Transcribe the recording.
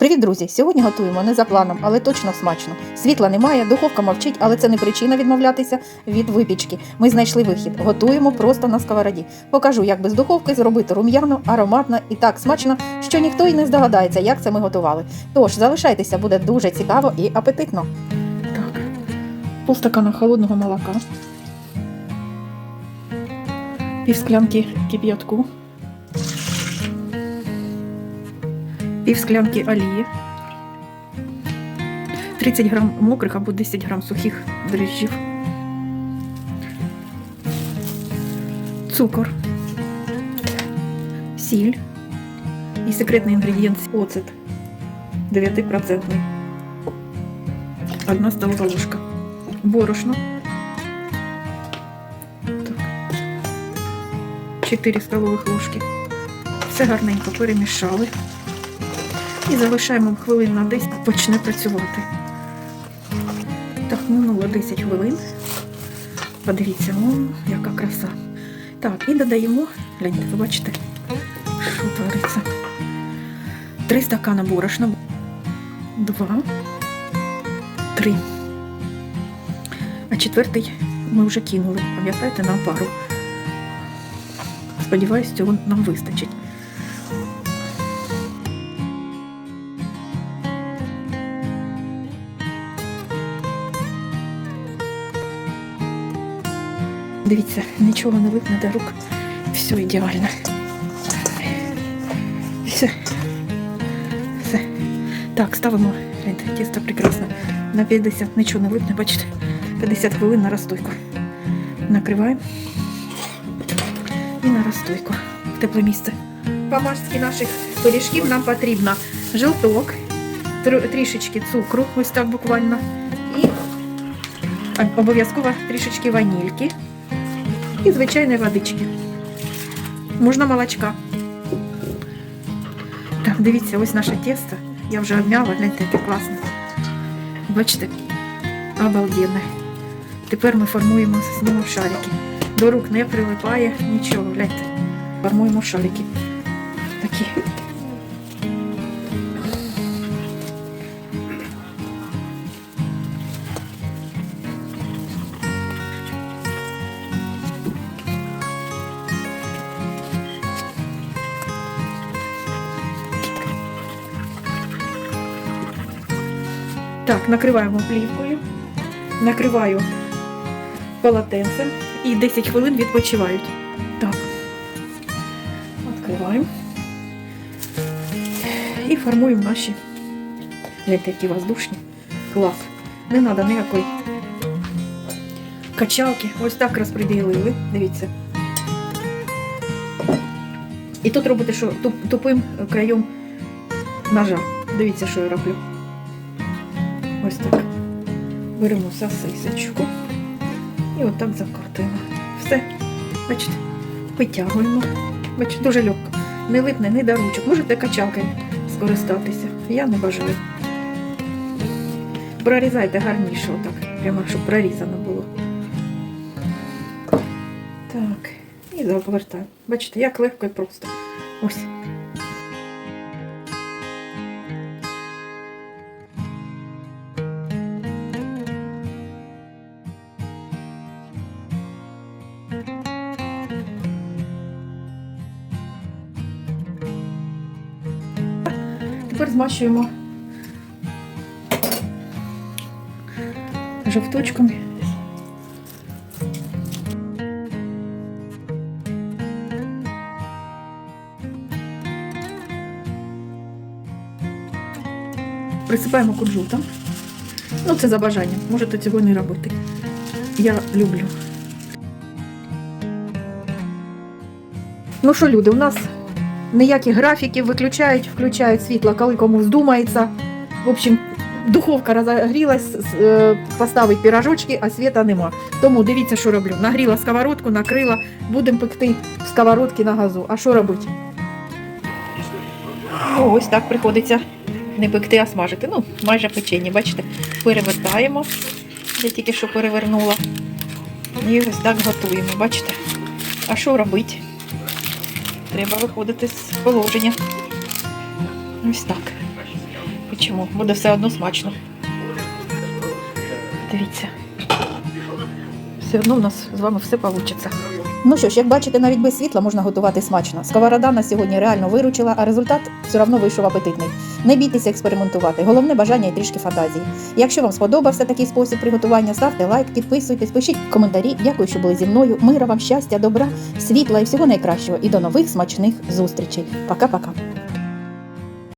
Привіт, друзі! Сьогодні готуємо не за планом, але точно смачно. Світла немає, духовка мовчить, але це не причина відмовлятися від випічки. Ми знайшли вихід. Готуємо просто на сковороді. Покажу, як без духовки зробити рум'яно, ароматно і так смачно, що ніхто й не здогадається, як це ми готували. Тож залишайтеся, буде дуже цікаво і апетитно. Так, полстакана холодного молока, пів склянки кип'ятку. Пів склянки олії, 30 грам мокрих або 10 грам сухих дріжджів, цукор, сіль і секретний інгредієнт оцет 9%. Одна столова ложка. Борошно. 4 столових ложки. Все гарненько перемішали. І залишаємо хвилин на 10, почне працювати. Так, минуло 10 хвилин. Подивіться, о, яка краса. Так, і додаємо, гляньте, ви бачите, що твориться. Три стакана борошна. Два. Три. А четвертий ми вже кинули, пам'ятаєте, на пару. Сподіваюсь, цього нам вистачить. Дивіться, нічого не липне до рук. Все ідеально. Все. Все. Так, ставимо. Тісто прекрасно. На 50 нічого не липне, бачите? 50 хвилин на розстойку. Накриваємо. І на розстойку. В тепле місце. Помашки наших пиріжків нам потрібно жилток, тр- трішечки цукру, ось так буквально. І обов'язково трішечки ванільки і звичайної водички. Можна молочка. Так, дивіться, ось наше тесто. Я вже обмяла, гляньте, яке класне. Бачите? Обалденне. Тепер ми формуємо з нього шарики. До рук не прилипає нічого, гляньте. Формуємо шарики. Такі. Так, накриваємо плівкою, накриваю полотенцем і 10 хвилин відпочивають. Так. Відкриваємо. І формуємо наші. Гляньте, воздушні. Клас. Не треба ніякої качалки. Ось так розподілили. Дивіться. І тут робите, що тупим краєм ножа. Дивіться, що я роблю. Ось так. Беремо сосисочку і отак закатуємо. Все. Бачите, витягуємо. Бачите, дуже легко. Не липне, не до ручок. Можете качалкою скористатися. Я не бажаю. Прорізайте гарніше, отак. Прямо, щоб прорізано було. Так. І завертаємо. Бачите, як легко і просто. Ось. Тепер змащуємо жовточками. Присипаємо кунжутом. Ну, це за бажанням. Можете цього не робити. Я люблю. Ну що, люди, у нас ніяких графіків виключають, включають світло, коли кому здумається. В общем, духовка розогрілась, с- е, поставить пірожочки, а світа нема. Тому дивіться, що роблю. Нагріла сковородку, накрила, будемо пекти в на газу. А що робити? Ну, ось так приходиться не пекти, а смажити. Ну, майже печені, бачите, перевертаємо. Я тільки що перевернула. І ось так готуємо, бачите? А що робити? Треба виходити з положення. Ось так. Почому? Буде все одно смачно. Дивіться. Все одно в нас з вами все вийде. Ну що ж, як бачите, навіть без світла можна готувати смачно. Сковорода на сьогодні реально виручила, а результат все одно вийшов апетитний. Не бійтеся експериментувати. Головне бажання і трішки фантазії. Якщо вам сподобався такий спосіб приготування, ставте лайк, підписуйтесь, пишіть коментарі. Дякую, що були зі мною. Мира вам, щастя, добра, світла і всього найкращого. І до нових смачних зустрічей. Пока-пока.